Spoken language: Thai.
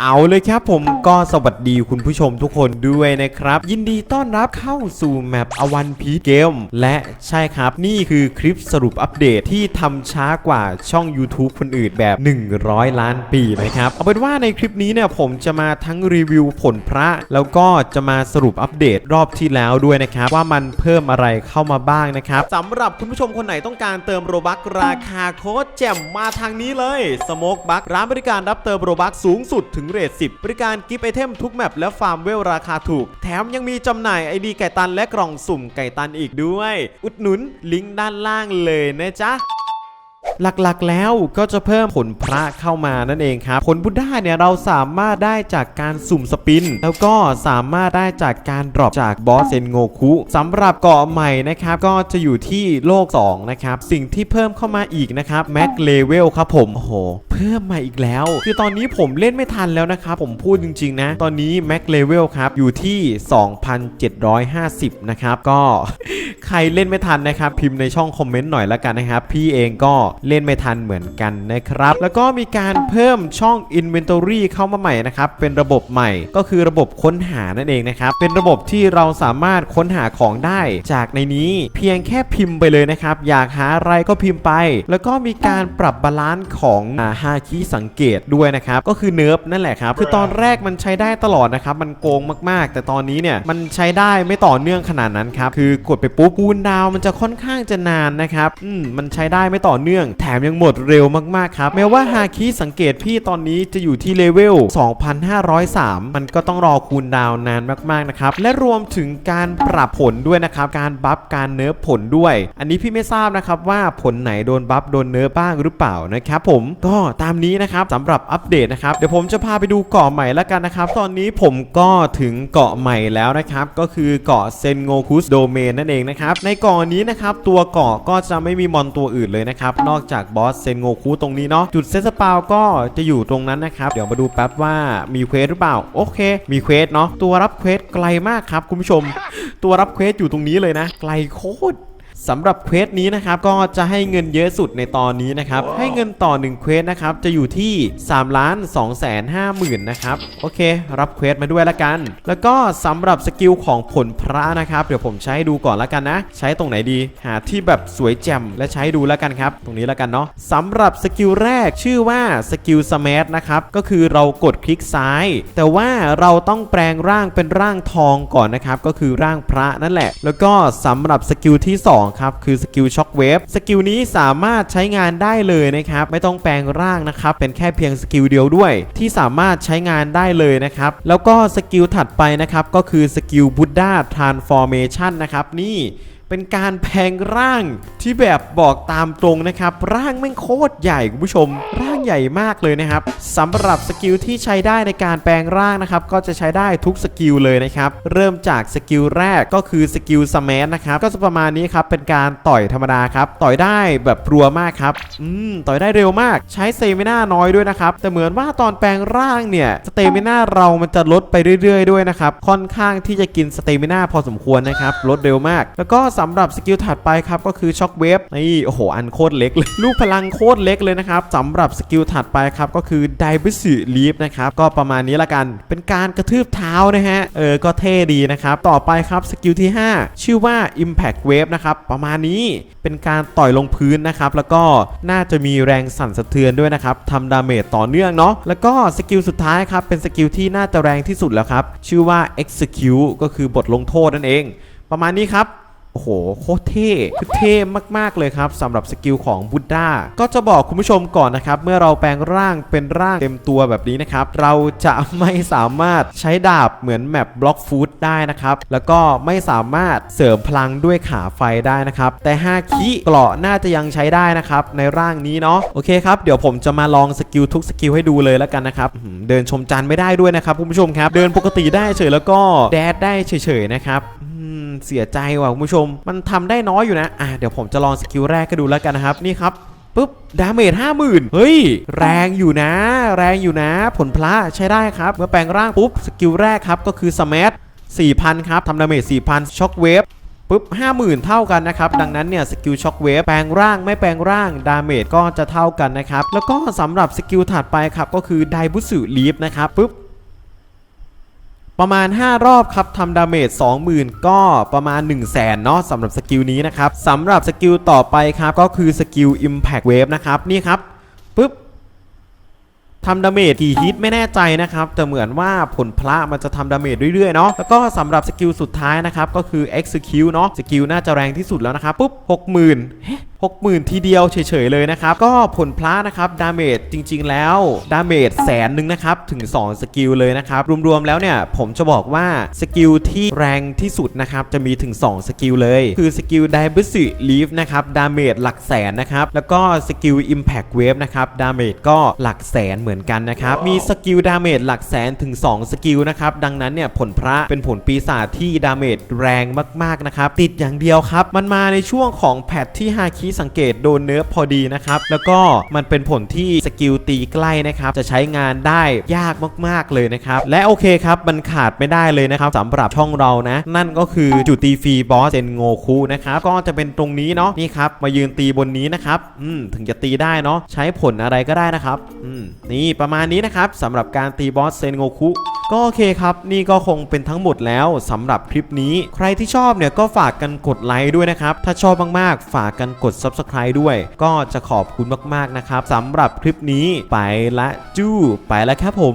เอาเลยครับผมก็สวัสดีคุณผู้ชมทุกคนด้วยนะครับ ยินดีต้อนรับเข้าสู่แมปอวันพีเกมและใช่ครับ นี่คือคลิปสรุปอัปเดตที่ทำช้ากว่าช่อง YouTube คนอื่นแบบ 100 ล้านปีนะครับ เอาเป็นว่าในคลิปนี้เนี่ยผมจะมาทั้งรีวิวผลพระ แล้วก็จะมาสรุปอัปเดตรอบที่แล้วด้วยนะครับ ว่ามันเพิ่มอะไรเข้ามาบ้างนะครับสำหรับคุณผู้ชมคนไหนต้องการเติมโรบักราคาโคตรแจ่มมาทางนี้เลยสโมกบักร้านบริการรับเติมโรบักสูงสุดถึงเรท10 บริการกิฟต์ไอเทมทุกแมปและฟาร์มเวลราคาถูก แถมยังมีจำหน่ายไอดีไก่ตันและกล่องสุ่มไก่ตันอีกด้วย อุดหนุนลิงก์ด้านล่างเลยนะจ๊ะ หลักๆแล้วก็จะเพิ่มผลพระเข้ามานั่นเองครับ ผลบุดด้าเนี่ยเราสามารถได้จากการสุ่มสปิน แล้วก็สามารถได้จากการดรอปจากบอสเซนโงคุสำหรับเกาะใหม่นะครับก็จะอยู่ที่โลก 2 นะครับ สิ่งที่เพิ่มเข้ามาอีกนะครับแม็กเลเวลครับผมโอ้โห เพิ่มมาอีกแล้ว คือตอนนี้ผมเล่นไม่ทันแล้วนะครับ ผมพูดจริง ๆ นะ ตอนนี้แม็กเลเวลครับอยู่ที่ 2,750 นะครับก็ ใครเล่นไม่ทันนะครับ พิมพ์ในช่องคอมเมนต์หน่อยละกันนะครับ พี่เองก็เล่นไม่ทันเหมือนกันนะครับ แล้วก็มีการเพิ่มช่อง Inventory เข้ามาใหม่นะครับ เป็นระบบใหม่ก็คือระบบค้นหานั่นเองนะครับ เป็นระบบที่เราสามารถค้นหาของได้ จากในนี้เพียงแค่พิมพ์ไปเลยนะครับ อยากหาอะไรก็พิมพ์ไป แล้วก็มีการปรับบาลานซ์ของฮาคิสังเกตด้วยนะครับ ก็คือเนิร์ฟนั่นแหละครับ คือตอนแรกมันใช้ได้ตลอดนะครับ มันโกงมากๆ แต่ตอนนี้เนี่ยมันใช้ได้ไม่ต่อเนื่องขนาดนั้นครับ คือกดไปปุ๊บคูลดาวมันจะค่อนข้างจะนานนะครับ อืมมันใช้ได้ไม่ต่อเนื่อง แถมยังหมดเร็วมากๆครับ แม้ว่าฮาคิสังเกตพี่ตอนนี้จะอยู่ที่เลเวล 2,503 มันก็ต้องรอคูลดาวน์นานมากๆนะครับ และรวมถึงการปรับผลด้วยนะครับ การบัฟการเนิร์ฟผลด้วย อันนี้พี่ไม่ทราบนะครับว่าผลไหนโดนบัฟโดนเนิร์ฟบ้างหรือเปล่านะครับผม ก็ตามนี้นะครับสำหรับอัปเดตนะครับ เดี๋ยวผมจะพาไปดูเกาะใหม่แล้วกันนะครับ ตอนนี้ผมก็ถึงเกาะใหม่แล้วนะครับ ก็คือเกาะเซนโงคุสโดเมนนั่นเองนะครับในเกาะนี้นะครับตัวเกาะก็จะไม่มีมอนตัวอื่นเลยนะครับ นอกจากบอสเซนโงคุตรงนี้เนาะจุดเซสปาวก็จะอยู่ตรงนั้นนะครับ เดี๋ยวมาดูแป๊บว่ามีเควสหรือเปล่า โอเค มีเควสเนาะตัวรับเควสไกลมากครับคุณผู้ชม ตัวรับเควสอยู่ตรงนี้เลยนะ ไกลโคตร สำหรับเควสนี้นะครับก็จะให้เงินเยอะสุดในตอนนี้นะครับให้เงินต่อ1เควสนะครับจะอยู่ที่3ล้าน2แสน5หมื่นนะครับโอเค รับเควสมาด้วยละกัน แล้วก็สำหรับสกิลของผลพระนะครับ เดี๋ยวผมใช้ดูก่อนละกันนะ ใช้ตรงไหนดี หาที่แบบสวยแจ่มและใช้ดูละกันครับ ตรงนี้ละกันเนาะสำหรับสกิลแรกชื่อว่าสกิลสมาร์ทนะครับก็คือเรากดคลิกซ้าย แต่ว่าเราต้องแปลงร่างเป็นร่างทองก่อนนะครับก็คือร่างพระนั่นแหละ แล้วก็สำหรับสกิลที่2ครับคือสกิลช็อคเวฟสกิลนี้สามารถใช้งานได้เลยนะครับไม่ต้องแปลงร่างนะครับเป็นแค่เพียงสกิลเดียวด้วย ที่สามารถใช้งานได้เลยนะครับแล้วก็สกิลถัดไปนะครับก็คือสกิลบุดด้าทรานส์ฟอร์เมชันนะครับนี่ เป็นการแพลงร่างที่แบบบอกตามตรงนะครับ ร่างแม่งโคตรใหญ่คุณผู้ชม ร่างใหญ่มากเลยนะครับสำหรับสกิลที่ใช้ได้ในการแปลงร่างนะครับ ก็จะใช้ได้ทุกสกิลเลยนะครับ เริ่มจากสกิลแรกก็คือสกิลสมาร์ทนะครับ ก็จะประมาณนี้ครับเป็นการต่อยธรรมดาครับ ต่อยได้แบบรัวมากครับ อืมต่อยได้เร็วมาก ใช้เซมิน่าน้อยด้วยนะครับ แต่เหมือนว่าตอนแปลงร่างเนี่ยสเตมิน่าเรามันจะลดไปเรื่อย ๆ ด้วยนะครับ ค่อนข้างที่จะกินสเตมิน่าพอสมควรนะครับ ลดเร็วมาก แล้วก็สำหรับสกิลถัดไปครับก็คือช็อคเวฟนี่โอ้โหอันโคตรเล็กเลยลูกพลังโคตรเล็กเลยนะครับสำหรับสกิลถัดไปครับก็คือไดบิสึลีฟนะครับก็ประมาณนี้ละกัน เป็นการกระทืบเท้านะฮะเออก็เท่ดีนะครับต่อไปครับสกิลที่ 5 ชื่อว่า Impact Wave นะครับประมาณนี้เป็นการต่อยลงพื้นนะครับแล้วก็น่าจะมีแรงสั่นสะเทือนด้วยนะครับทำดาเมจต่อเนื่องเนาะแล้วก็สกิลสุดท้ายครับเป็นสกิลที่น่าจะแรงที่สุดแล้วครับชื่อว่า Execute ก็คือบทลงโทษนั่นเอง ประมาณนี้ครับ โอ้โหโคตรเท่คือเท่มาก ๆ เลยครับสำหรับสกิลของบุ d ดาก็จะบอกคุณผู้ชมก่อนนะครับ เมื่อเราแปลงร่างเป็นร่างเต็มตัวแบบนี้นะครับ เราจะไม่สามารถใช้ดาบเหมือนแมปบล็อกฟูดได้นะครับ แล้วก็ไม่สามารถเสริมพลังด้วยขาไฟได้นะครับ แต่5คิเกราะน่าจะยังใช้ได้นะครับ ในร่างนี้เนาะโอเคครับเดี๋ยวผมจะมาลองสกิลทุกสกิลให้ดูเลยแล้วกันนะครับเดินชมจันไม่ได้ด้วยนะครับคุณผู้ชมครับ เดินปกติได้เฉยแล้วก็แดดได้เฉยๆนะครับ เสียใจว่ะคุณผู้ชม มันทำได้น้อยอยู่นะอะเดี๋ยวผมจะลองสกิลแรกก็ดูแล้วกันนะครับ นี่ครับปุ๊บดาเมจห้าหมื่นเฮ้ย แรงอยู่นะ แรงอยู่นะ ผลพระใช้ได้ครับ เมื่อแปลงร่างปุ๊บ สกิลแรกครับ ก็คือสมัท4,000ครับทำดาเมจ4,000ช็อคเวฟปุ๊บ50,000เท่ากันนะครับ ดังนั้นเนี่ยสกิลช็อคเวฟแปลงร่างไม่แปลงร่างดาเมจก็จะเท่ากันนะครับ แล้วก็สำหรับสกิลถัดไปครับ ก็คือไดบุสึลีฟนะครับปุ๊บ ประมาณ 5 รอบครับทำดาเมจ20,000 ก็ประมาณ 1 0 0 0 0แสนเนาะสำหรับสกิลนี้นะครับสำหรับสกิลต่อไปครับก็คือสกิล Impact Wave นะครับนี่ครับปุ๊บทำดาเมจกี่ฮิตไม่แน่ใจนะครับแต่เหมือนว่าผลพระมันจะทำดาเมจเรื่อยๆเนาะแล้วก็สำหรับสกิลสุดท้ายนะครับก็คือ Execute เนาะสกิลน่าจะแรงที่สุดแล้วนะครับปุ๊บ60,000เฮ้ 60,000 ทีเดียวเฉยๆเลยนะครับ ก็ผลพระนะครับดาเมจจริง ๆ แล้วดาเมจแสนหนึ่งนะครับ ถึง 2 สกิลเลยนะครับ รวมๆแล้วเนี่ยผมจะบอกว่าสกิลที่แรงที่สุดนะครับจะมีถึง 2 สกิลเลย คือสกิล d i v e r s y Leaf นะครับดาเมจหลักแสนนะครับ แล้วก็สกิล Impact Wave นะครับดาเมจก็หลักแสนเหมือนกันนะครับมีสกิลดาเมจหลักแสนถึง 2 สกิลนะครับดังนั้นเนี่ยผลพระเป็นผลปีศาจที่ดาเมจแรงมากๆนะครับติดอย่างเดียวครับ มันมาในช่วงของแพทที่ฮาคิสังเกตโดนเนิร์ฟพอดีนะครับ แล้วก็มันเป็นผลที่สกิลตีใกล้นะครับ จะใช้งานได้ยากมากๆเลยนะครับ และโอเคครับ มันขาดไม่ได้เลยนะครับสำหรับช่องเรานะ นั่นก็คือจุดตีฟรีบอสเซนโงคุนะครับ ก็จะเป็นตรงนี้เนาะนี่ครับ มายืนตีบนนี้นะครับอืมถึงจะตีได้เนาะใช้ผลอะไรก็ได้นะครับอืมนี่ประมาณนี้นะครับสำหรับการตีบอสเซนโงคุ ก็โอเคครับ นี่ก็คงเป็นทั้งหมดแล้วสำหรับคลิปนี้ ใครที่ชอบเนี่ยก็ฝากกันกดไลค์ด้วยนะครับ ถ้าชอบมากๆ ฝากกันกด Subscribe ด้วย ก็จะขอบคุณมากๆนะครับสำหรับคลิปนี้ไปละจู้ไปแล้วครับผม